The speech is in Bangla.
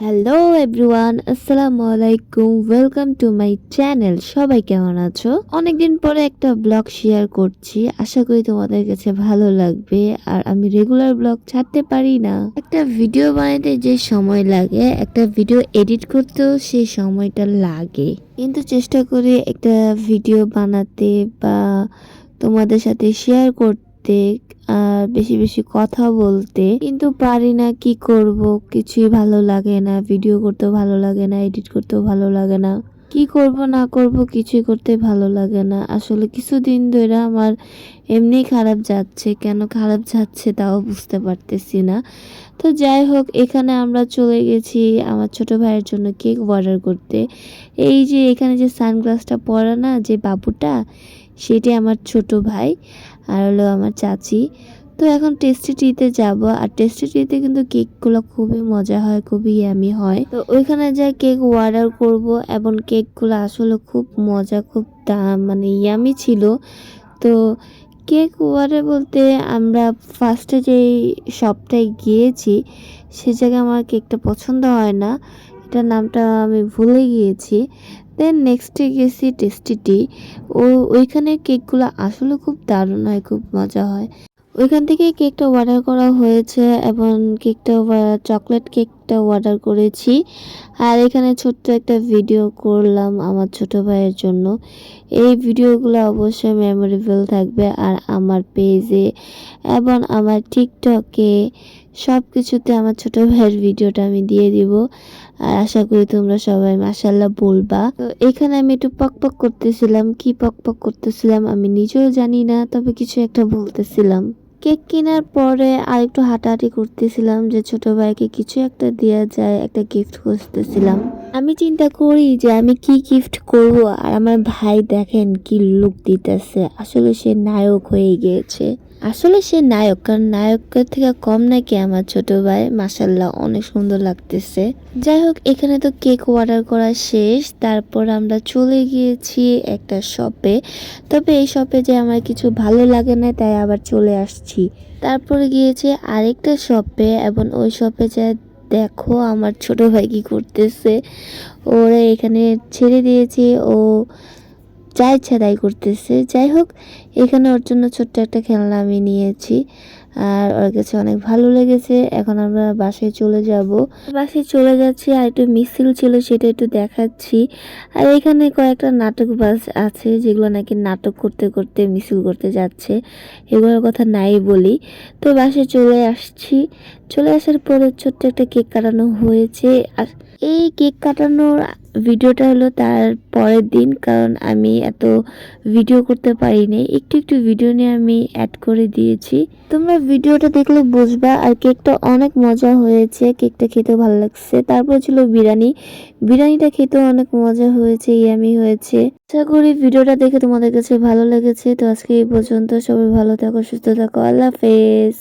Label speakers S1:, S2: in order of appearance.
S1: হ্যালো এভরিওয়ান আসসালামু আলাইকুম ওয়েলকাম টু মাই চ্যানেল সবাই কেমন আছো? অনেকদিন পরে একটা ব্লগ শেয়ার করছি। আশা করি তোমাদের কাছে ভালো লাগবে। আর আমি রেগুলার ব্লগ ছাড়তে পারি না। একটা ভিডিও বানাতে যে সময় লাগে, একটা ভিডিও এডিট করতেও সেই সময়টা লাগে। কিন্তু চেষ্টা করি একটা ভিডিও বানাতে বা তোমাদের সাথে শেয়ার করতে আর বেশি বেশি কথা বলতে। কিন্তু পারি না কি করব, কিছুই ভালো লাগে না। ভিডিও করতেও ভালো লাগে না, এডিট করতেও ভালো লাগে না। কি করব, না করব, কিছুই করতে ভালো লাগে না। আসলে কিছুদিন ধরে আমার এমনি খারাপ যাচ্ছে। কেন খারাপ যাচ্ছে তাও বুঝতে পারতেছি না। তো যাই হোক, এখানে আমরা চলে গেছি আমার ছোট ভাইয়ের জন্য কেক অর্ডার করতে। এই যে এখানে যে সানগ্লাসটা পরা না, যে বাবুটা সেটি আমার ছোট ভাই আর হলো আমার চাচি। তো এখন টেস্টি টিতে যাব। আর টেস্টি ট্রিতে কিন্তু কেকগুলো খুবই মজা হয়, খুবই ইয়ামি হয়। তো ওইখানে যা কেক অর্ডার করব এবং কেকগুলো আসলে খুব মজা, খুব দাম মানে ইয়ামি ছিল। তো কেক অর্ডার বলতে আমরা ফার্স্টে যেই শপটায় গিয়েছি, সে জায়গায় আমার কেকটা পছন্দ হয় না। এটার নামটা আমি ভুলে গিয়েছি। দেন নেক্সটে গেছি টেস্টি টি ও ওইখানে কেকগুলো আসলে খুব দারুণ হয়, খুব মজা হয়। ওইখান থেকে কেকটা অর্ডার করা হয়েছে এবং কেকটা চকলেট কেকটা অর্ডার করেছি। আর এখানে ছোট্ট একটা ভিডিও করলাম আমার ছোট ভাইয়ের জন্য। এই ভিডিওগুলো অবশ্যই মেমোরেবল থাকবে আর আমার পেজে এবং আমার টিকটকে সব কিছুতে আমার ছোট ভাইয়ের ভিডিওটা আমি দিয়ে দিব। আর আশা করি তোমরা সবাই মাসাল্লাহ বলবা। তো এখানে আমি একটু পক পক করতেছিলাম। কি পক পক করতেছিলাম আমি নিজেও জানি না, তবে কিছু একটা বলতেছিলাম। কেক কেনার পরে আর একটু হাঁটাহাঁটি করতেছিলাম যে ছোট ভাইকে কিছু একটা দেওয়া যায়, একটা গিফট খুঁজতেছিলাম। আমি চিন্তা করি যে আমি কি গিফট করব আর আমার ভাই দেখেন কি লুক দিতেছে। আসলে সে নায়ক হয়ে গিয়েছে। আসলে সে নায়ক, কারণ নায়কের থেকে কম নাকি আমার ছোট ভাই? মাসাল্লাহ অনেক সুন্দর লাগতেছে। যাই হোক এখানে তো কেক অর্ডার করা শেষ। তারপর আমরা চলে গিয়েছি একটা শপে। তবে এই শপে যে আমার কিছু ভালো লাগে না, তাই আবার চলে আসছি। তারপরে গিয়েছে আরেকটা শপে, এবং ওই শপে যা দেখো আমার ছোট ভাই কি করতেছে। ওরা, এখানে ছেড়ে দিয়েছে। ও যা ইচ্ছা তাই করতেছে। যাই হোক, এখানে ওর জন্য ছোট্ট একটা খেলনা আমি নিয়েছি। আর ওর কাছে অনেক ভালো লেগেছে। এখন আমরা বাসায় চলে যাব। বাসায় চলে যাচ্ছি, আর একটু মিছিল ছিল সেটা একটু দেখাচ্ছি। আর এখানে কয়েকটা নাটক বাস আছে, যেগুলো নাকি নাটক করতে করতে, মিছিল করতে যাচ্ছে। এগুলোর কথা নাই বলি। তো বাসায় চলে আসছি। চলে আসার পরে ছোট্ট একটা কেক কাটানো হয়েছে। আর এই কেক কাটানোর ভিডিওটা হলো তার পরের দিন, কারণ আমি এত ভিডিও করতে পারিনি। একটু একটু ভিডিও নিয়ে আমি অ্যাড করে দিয়েছি। তোমরা ভিডিওটা দেখলে বুঝবা, আর কেকটা অনেক মজা হয়েছে। কেকটা খেতে ভালো লাগছে। তারপর ছিল বিরিয়ানি। বিরিয়ানিটা খেতেও অনেক মজা হয়েছে, ইয়ামি হয়েছে। আশা করি ভিডিওটা দেখে তোমাদের কাছে ভালো লেগেছে। তো আজকে এই পর্যন্ত সবাই ভালো থাকো, সুস্থ থাকো। আল্লাহ হাফেজ।